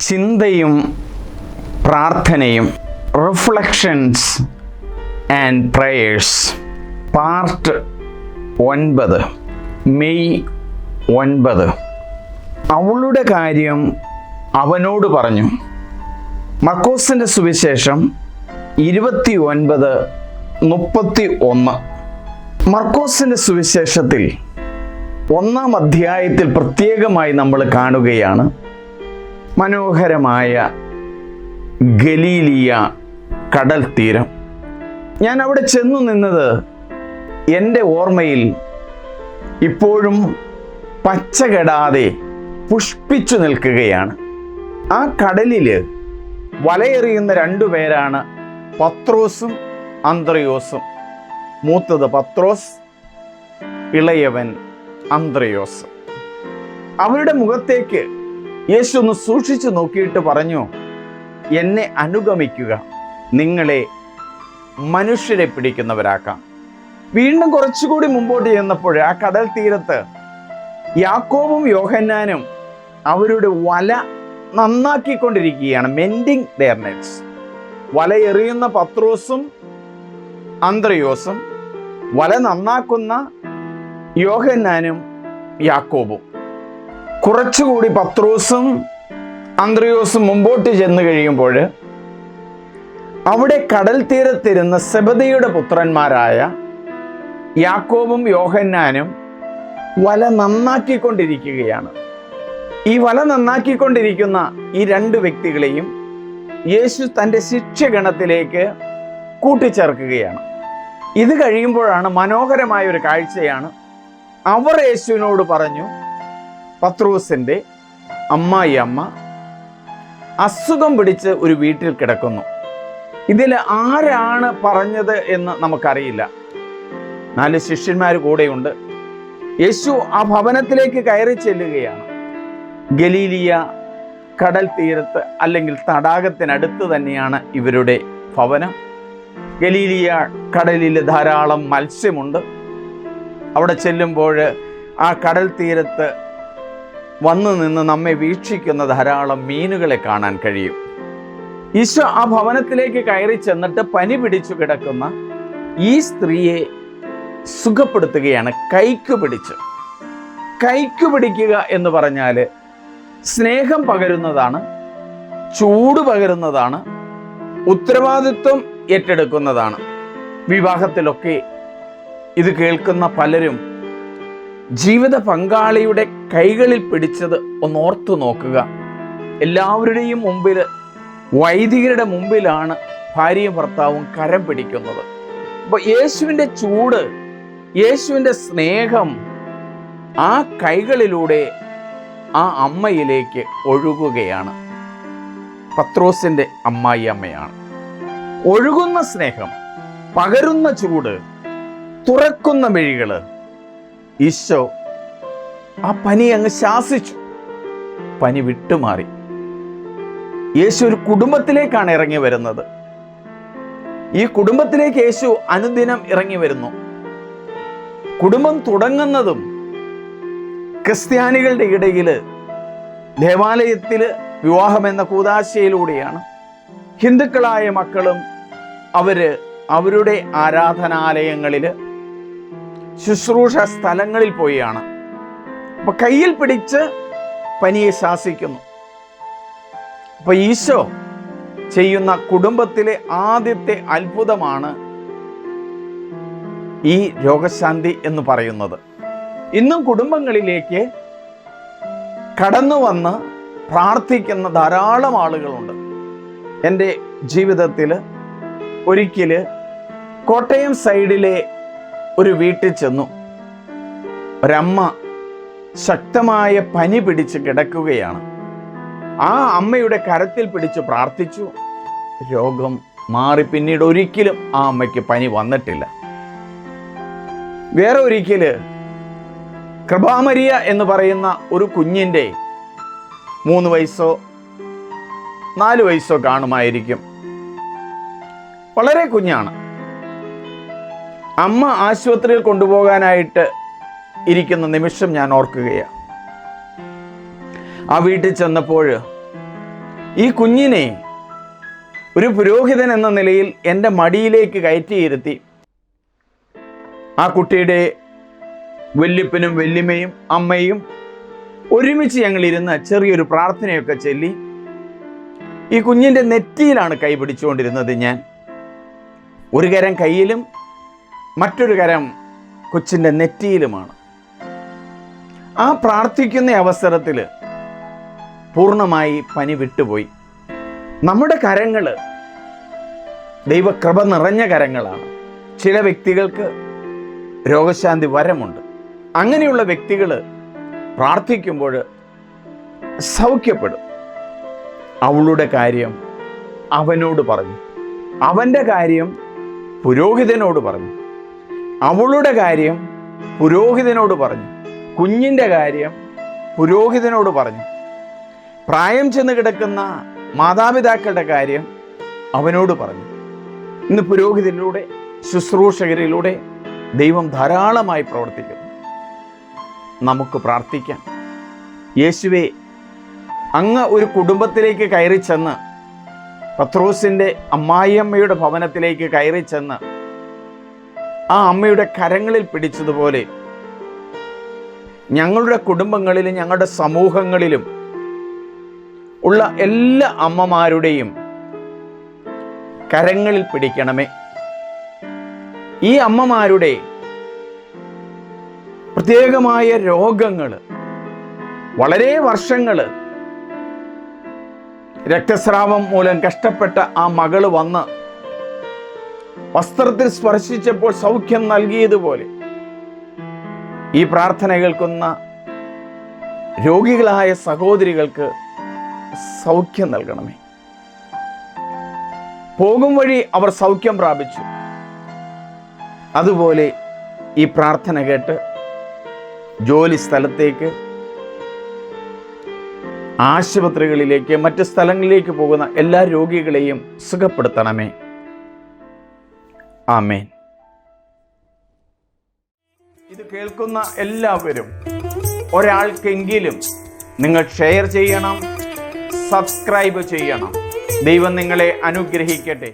ചിന്തയും പ്രാർത്ഥനയും reflections and prayers part ഒൻപത്. മെയ് ഒൻപത്. അവളുടെ കാര്യം അവനോട് പറഞ്ഞു. മക്കോസിന്റെ സുവിശേഷം ഇരുപത്തി ഒൻപത് മുപ്പത്തി ഒന്ന് മർക്കോസിന്റെ സുവിശേഷത്തിൽ ഒന്നാം അധ്യായത്തിൽ പ്രത്യേകമായി നമ്മൾ കാണുകയാണ്. മനോഹരമായ ഗലീലിയ കടൽ തീരം. ഞാൻ അവിടെ ചെന്നു നിന്നത് എന്റെ ഓർമ്മയിൽ ഇപ്പോഴും പച്ചകെടാതെ പുഷ്പിച്ചു നിൽക്കുകയാണ്. ആ കടലിൽ വലയെറിയുന്ന രണ്ടു പേരാണ് പത്രോസും അന്ത്രയോസും. മൂത്തത് പത്രോസ് ഇളയവൻ അന്ത്രയോസ്. അവരുടെ മുഖത്തേക്ക് യേശു ഒന്ന് സൂക്ഷിച്ചു നോക്കിയിട്ട് പറഞ്ഞു എന്നെ അനുഗമിക്കുക നിങ്ങളെ മനുഷ്യരെ പിടിക്കുന്നവരാക്കാം. വീണ്ടും കുറച്ചുകൂടി മുമ്പോട്ട് ചെന്നപ്പോൾ ആ കടൽ തീരത്ത് യാക്കോബും യോഹന്നാനും അവരുടെ വല നന്നാക്കിക്കൊണ്ടിരിക്കുകയാണ് മെൻഡിങ് ദെയർ നെറ്റ്സ് വല എറിയുന്ന പത്രോസും അന്ത്രയോസും വല നന്നാക്കുന്ന യോഹന്നാനും യാക്കോബും. കുറച്ചുകൂടി പത്രോസും അന്ത്രയോസും മുമ്പോട്ട് ചെന്ന് കഴിയുമ്പോൾ അവിടെ കടൽ തീരത്തിരുന്ന സെബദിയുടെ പുത്രന്മാരായ യാക്കോബും യോഹന്നാനും വല നന്നാക്കിക്കൊണ്ടിരിക്കുകയാണ്. ഈ വല നന്നാക്കിക്കൊണ്ടിരിക്കുന്ന ഈ രണ്ട് വ്യക്തികളെയും യേശു തന്റെ ശിക്ഷഗണത്തിലേക്ക് കൂട്ടിച്ചേർക്കുകയാണ്. ഇത് കഴിയുമ്പോഴാണ് മനോഹരമായ ഒരു കാഴ്ചയാണ്. അവർ യേശുവിനോട് പറഞ്ഞു പത്രൂസിന്റെ അമ്മായി അമ്മ അസുഖം പിടിച്ച് ഒരു വീട്ടിൽ കിടക്കുന്നു. ഇതിൽ ആരാണ് പറഞ്ഞത് എന്ന് നമുക്കറിയില്ല. നാല് ശിഷ്യന്മാർ കൂടെയുണ്ട്. യേശു ആ ഭവനത്തിലേക്ക് കയറി ചെല്ലുകയാണ്. ഗലീലിയ കടൽ തീരത്ത് അല്ലെങ്കിൽ തടാകത്തിനടുത്ത് തന്നെയാണ് ഇവരുടെ ഭവനം. ഗലീലിയ കടലിൽ ധാരാളം മത്സ്യമുണ്ട്. അവിടെ ചെല്ലുമ്പോൾ ആ കടൽ തീരത്ത് വന്നു നിന്ന് നമ്മെ വീക്ഷിക്കുന്ന ധാരാളം മീനുകളെ കാണാൻ കഴിയും. ഈശോ ആ ഭവനത്തിലേക്ക് കയറി ചെന്നിട്ട് പനി പിടിച്ചു കിടക്കുന്ന ഈ സ്ത്രീയെ സുഖപ്പെടുത്തുകയാണ് കൈക്ക് പിടിച്ച്. കൈക്ക് പിടിക്കുക എന്ന് പറഞ്ഞാൽ സ്നേഹം പകരുന്നതാണ് ചൂട് പകരുന്നതാണ് ഉത്തരവാദിത്വം ഏറ്റെടുക്കുന്നതാണ്. വിവാഹത്തിലൊക്കെ ഇത് കേൾക്കുന്ന പലരും ജീവിത പങ്കാളിയുടെ കൈകളിൽ പിടിച്ചത് ഒന്ന് ഓർത്തു നോക്കുക. എല്ലാവരുടെയും മുമ്പിൽ വൈദികരുടെ മുമ്പിലാണ് ഭാര്യയും ഭർത്താവും കരം പിടിക്കുന്നത്. അപ്പോൾ യേശുവിന്റെ ചൂട് യേശുവിന്റെ സ്നേഹം ആ കൈകളിലൂടെ ആ അമ്മയിലേക്ക് ഒഴുകുകയാണ്. പത്രോസിന്റെ അമ്മായി അമ്മയാണ്. ഒഴുകുന്ന സ്നേഹം പകരുന്ന ചൂട് തുറക്കുന്ന മിഴികൾ ഈശോ ആ പനി അങ്ങ് ശാസിച്ചു. പനി വിട്ടുമാറി. യേശു ഒരു കുടുംബത്തിലേക്കാണ് ഇറങ്ങി വരുന്നത്. ഈ കുടുംബത്തിലേക്ക് യേശു അനുദിനം ഇറങ്ങി വരുന്നു. കുടുംബം തുടങ്ങുന്നതും ക്രിസ്ത്യാനികളുടെ ഇടയിൽ ദേവാലയത്തിൽ വിവാഹം എന്ന കൂതാശയിലൂടെയാണ്. ഹിന്ദുക്കളായ മക്കളും അവർ അവരുടെ ആരാധനാലയങ്ങളിൽ ശുശ്രൂഷ സ്ഥലങ്ങളിൽ പോയാണ്. അപ്പൊ കയ്യിൽ പിടിച്ച് പനിയെ ശാസിക്കുന്നു. അപ്പൊ ഈശോ ചെയ്യുന്ന കുടുംബത്തിലെ ആദ്യത്തെ അത്ഭുതമാണ് ഈ രോഗശാന്തി എന്ന് പറയുന്നത്. ഇന്നും കുടുംബങ്ങളിലേക്ക് കടന്നു വന്ന് പ്രാർത്ഥിക്കുന്ന ധാരാളം ആളുകളുണ്ട്. എന്റെ ജീവിതത്തിൽ ഒരിക്കൽ കോട്ടയം സൈഡിലെ ഒരു വീട്ടിൽ ചെന്നു. ഒരമ്മ ശക്തമായ പനി പിടിച്ച് കിടക്കുകയാണ്. ആ അമ്മയുടെ കരത്തിൽ പിടിച്ച് പ്രാർത്ഥിച്ചു. രോഗം മാറി പിന്നീട് ഒരിക്കലും ആ അമ്മയ്ക്ക് പനി വന്നിട്ടില്ല. വേറെ ഒരിക്കൽ കൃപാമരിയ എന്ന് പറയുന്ന ഒരു കുഞ്ഞിന്റെ മൂന്ന് വയസ്സോ നാല് വയസ്സോ കാണുമായിരിക്കും. വളരെ കുഞ്ഞാണ്. അമ്മ ആശുപത്രിയിൽ കൊണ്ടുപോകാനായിട്ട് ഇരിക്കുന്ന നിമിഷം ഞാൻ ഓർക്കുകയാണ്. ആ വീട്ടിൽ ചെന്നപ്പോൾ ഈ കുഞ്ഞിനെ ഒരു പുരോഹിതൻ എന്ന നിലയിൽ എന്റെ മടിയിലേക്ക് കയറ്റിയിരുത്തി ആ കുട്ടിയുടെ വല്യപ്പനും വല്യമ്മയും അമ്മയും ഒരുമിച്ച് ഞങ്ങൾ ഇരുന്ന് ചെറിയൊരു പ്രാർത്ഥനയൊക്കെ ചൊല്ലി. ഈ കുഞ്ഞിന്റെ നെറ്റിയിലാണ് കൈ പിടിച്ചുകൊണ്ടിരുന്നത് ഞാൻ. ഒരു കരം കയ്യിലും മറ്റൊരു കരം കൊച്ചിന്റെ നെറ്റിയിലുമാണ്. ആ പ്രാർത്ഥിക്കുന്ന അവസരത്തിൽ പൂർണമായി പനി വിട്ടുപോയി. നമ്മുടെ കരങ്ങൾ ദൈവകൃപ നിറഞ്ഞ കരങ്ങളാണ്. ചില വ്യക്തികൾക്ക് രോഗശാന്തി വരമുണ്ട്. അങ്ങനെയുള്ള വ്യക്തികൾ പ്രാർത്ഥിക്കുമ്പോൾ സൗഖ്യപ്പെടും. അവളുടെ കാര്യം അവനോട് പറഞ്ഞു. അവന്റെ കാര്യം പുരോഹിതനോട് പറഞ്ഞു. അവളുടെ കാര്യം പുരോഹിതനോട് പറഞ്ഞു. കുഞ്ഞിന്റെ കാര്യം പുരോഹിതനോട് പറഞ്ഞു. പ്രായം ചെന്ന് കിടക്കുന്ന മാതാപിതാക്കളുടെ കാര്യം അവനോട് പറഞ്ഞു. ഇന്ന് പുരോഹിതനിലൂടെ ശുശ്രൂഷകരിലൂടെ ദൈവം ധാരാളമായി പ്രവർത്തിക്കുന്നു. നമുക്ക് പ്രാർത്ഥിക്കാം. യേശുവെ അങ്ങ് ഒരു കുടുംബത്തിലേക്ക് കയറി ചെന്ന് പത്രോസിന്റെ അമ്മായിയമ്മയുടെ ഭവനത്തിലേക്ക് കയറി ചെന്ന് ആ അമ്മയുടെ കരങ്ങളിൽ പിടിച്ചതുപോലെ ഞങ്ങളുടെ കുടുംബങ്ങളിലും ഞങ്ങളുടെ സമൂഹങ്ങളിലും ഉള്ള എല്ലാ അമ്മമാരുടെയും കരങ്ങളിൽ പിടിക്കണമേ. ഈ അമ്മമാരുടെ പ്രത്യേകമായ രോഗങ്ങൾ വളരെ വർഷങ്ങൾ രക്തസ്രാവം മൂലം കഷ്ടപ്പെട്ട ആ മകൾ വന്ന് വസ്ത്രത്തിൽ സ്പർശിച്ചപ്പോൾ സൗഖ്യം നൽകിയതുപോലെ ഈ പ്രാർത്ഥന കേൾക്കുന്ന രോഗികളായ സഹോദരികൾക്ക് സൗഖ്യം നൽകണമേ. പോകും വഴി അവർ സൗഖ്യം പ്രാപിച്ചു. അതുപോലെ ഈ പ്രാർത്ഥന കേട്ട് ജോലി സ്ഥലത്തേക്ക് ആശുപത്രികളിലേക്ക് മറ്റ് സ്ഥലങ്ങളിലേക്ക് പോകുന്ന എല്ലാ രോഗികളെയും സുഖപ്പെടുത്തണമേ. ആമേൻ. ഇത് കേൾക്കുന്ന എല്ലാവരും ഒരാൾക്കെങ്കിലും നിങ്ങൾ ഷെയർ ചെയ്യണം സബ്സ്ക്രൈബ് ചെയ്യണം. ദൈവം നിങ്ങളെ അനുഗ്രഹിക്കട്ടെ.